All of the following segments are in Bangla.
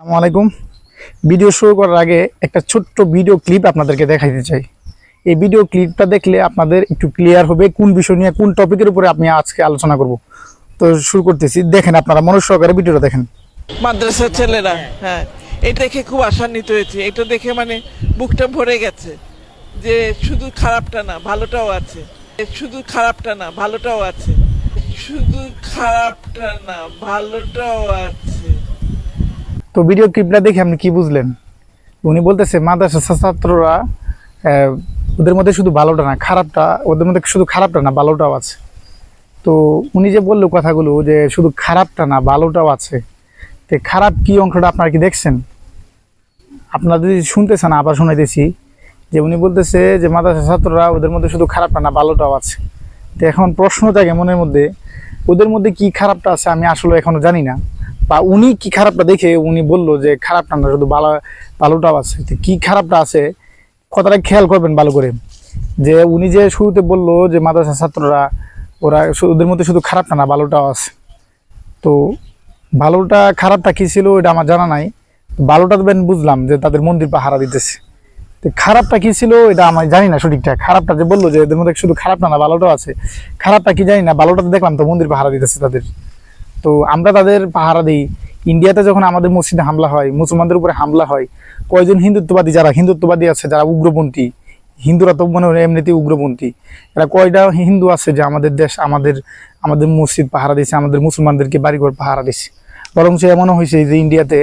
আসসালামু আলাইকুম। ভিডিও শুরু করার আগে একটা ছোট্ট ভিডিও ক্লিপ আপনাদেরকে দেখাইতে চাই। এই ভিডিও ক্লিপটা দেখলে আপনাদের একটু ক্লিয়ার হবে কোন বিষয় নিয়ে, কোন টপিকের উপরে আমি আজকে আলোচনা করব। তো শুরু করতেছি। দেখেন আপনারা মনোজ সহকারে ভিডিওটা দেখেন। মাদ্রাসার ছেলেরা হ্যাঁ এটা দেখে খুব আশান্বিত হয়েছে। এটা দেখে মানে বুকটা ভরে গেছে যে শুধু খারাপটা না, ভালোটাও আছে। শুধু খারাপটা না, ভালোটাও আছে। শুধু খারাপটা না, ভালোটাও আছে। তো ভিডিও ক্লিপটা দেখে আপনি কি বুঝলেন? উনি বলতেছে, মাদ্রাসা ছাত্ররা ওদের মধ্যে শুধু ভালোটা না, খারাপটা, ওদের মধ্যে শুধু খারাপটা না, ভালোটাও আছে। তো উনি যে বলল কথাগুলো যে শুধু খারাপটা না, ভালোটাও আছে, তো খারাপ কি অংশটা আপনারা কি দেখছেন? আপনারা যদি শুনতেছেন, আবার শোনাইতেছি, যে উনি বলতেছে যে মাদ্রাসা ছাত্ররা ওদের মধ্যে শুধু খারাপটা না, ভালোটাও আছে। তো এখন প্রশ্ন থাকে মনের মধ্যে, ওদের মধ্যে কি খারাপটা আছে আমি আসলে এখনও জানি না। বা উনি কি খারাপটা দেখে উনি বলল যে, খারাপটা না, শুধু ভালো ভালোটাও আছে। কি খারাপটা আছে? কথাটা খেয়াল করবেন ভালো করে। যে উনি যে শুরুতে বলল যে মাদ্রাসা ছাত্ররা, ওরা ওদের মধ্যে শুধু খারাপটা না ভালোটাও আছে। তো ভালোটা খারাপটা কী ছিল, এটা আমার জানা নাই। ভালোটা ben বুঝলাম যে, তাদের মন্দির পাহারা দিতেছে। তো খারাপটা কী ছিল, এটা আমি জানি না সঠিকটা। খারাপটা যে বলল যে, এদের মধ্যে শুধু খারাপটা না ভালোটাও আছে। খারাপটা কি জানি না ভালোটা দেখলাম তো মন্দির পাহারা দিতেছে তাদের। তো আমরা তাদের পাহারা দিই। ইন্ডিয়াতে যখন আমাদের মসজিদে হামলা হয়, মুসলমানদের উপরে হামলা হয়, কয়জন হিন্দুত্ববাদী যারা, হিন্দুত্ববাদী আছে যারা উগ্রপন্থী, হিন্দুরা তো মনে হয় এমনিতেই উগ্রপন্থী, এরা কয়টা হিন্দু আছে যে আমাদের দেশ, আমাদের আমাদের মসজিদ পাহারা দিয়েছে আমাদের মুসলমানদেরকে বাড়িঘর পাহারা বরং সে এমনও হয়েছে যে ইন্ডিয়াতে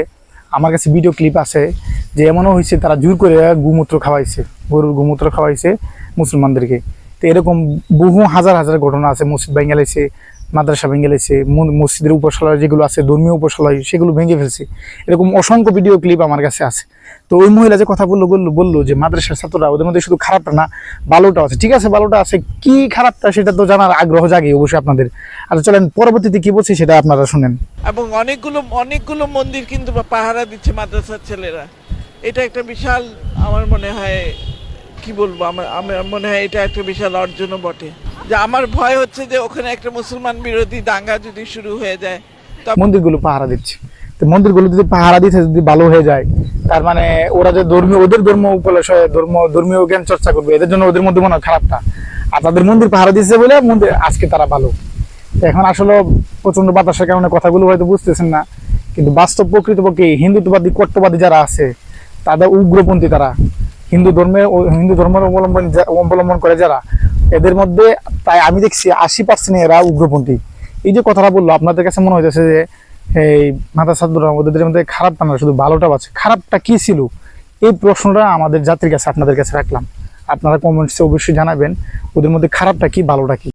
আমার কাছে ভিডিও ক্লিপ আছে যে এমনও হয়েছে তারা জোর করে গুমূত্র খাওয়াইছে, গরুর গুমূত্র খাওয়াইছে মুসলমানদেরকে। তো এরকম বহু হাজার হাজার ঘটনা আছে, মসজিদ ভেঙে লাইছে মাদ্রাসা ভেঙে লাইছে মসজিদের উপশালয় যেগুলো আছে ধর্মীয় উপশালয় সেগুলো ভেঙে ফেলছে। এরকম অসংখ্য ভিডিও ক্লিপ আমার কাছে আছে। তো ওই মহিলা যে কথা বলল বলল বলল যে মাদ্রাসার ছাত্ররা ওদের মধ্যে শুধু খারাপটা না, ভালোটা আছে। ঠিক আছে, ভালোটা আছে। কি খারাপটা সেটা তো জানার আগ্রহ জাগে অবশ্যই আপনাদের। আর চলেন, পরবর্তীতে কি বলছি সেটা আপনারা শুনেন। এবং অনেকগুলো অনেকগুলো মন্দির কিন্তু পাহারা দিচ্ছে মাদ্রাসার ছেলেরা। এটা একটা বিশাল, আমার মনে হয়, কি বলব, আমার আমার মনে হয় এটা একটা বিশাল অর্জনও বটে। যে আমার ভয় হচ্ছে যে ওখানে একটা মুসলমান বিরোধী দাঙ্গা যদি শুরু হয়ে যায় মন্দিরগুলো পাহারা দিচ্ছে। তো মন্দিরগুলো যদি পাহারা দিচ্ছে যদি ভালো হয়ে যায়, তার মানে ওরা যে ধর্মীয়, ওদের ধর্ম উপলক্ষে, ধর্ম, ধর্মীয় জ্ঞান চর্চা করবে, এদের জন্য ওদের মধ্যে মনে হয় খারাপটা। আর তাদের মন্দির পাহারা দিচ্ছে বলে মন্দির আজকে তারা ভালো। এখন আসলে প্রচণ্ড বাতাসের কারণে কথাগুলো হয়তো বুঝতেছেন না, কিন্তু বাস্তব প্রকৃতপক্ষে হিন্দুত্ববাদী কট্টবাদী যারা আছে, তাদের উগ্রপন্থী তারা, হিন্দু ধর্মে হিন্দু ধর্মের অবলম্বন অবলম্বন করে যারা এদের মধ্যে তাই আমি দেখছি আশি পার্সেন্ট এরা উগ্রপন্থী। এই যে কথাটা বলল, আপনাদের কাছে মনে হইতেছে যে, এই মাতা ছাত্ররা ওদের মধ্যে খারাপটা না, শুধু ভালোটা আছে খারাপটা কি ছিল? এই প্রশ্নটা আমাদের জাতির কাছে, আপনাদের কাছে রাখলাম। আপনারা কমেন্টসে অবশ্যই জানাবেন, ওদের মধ্যে খারাপটা কি, ভালোটা কি?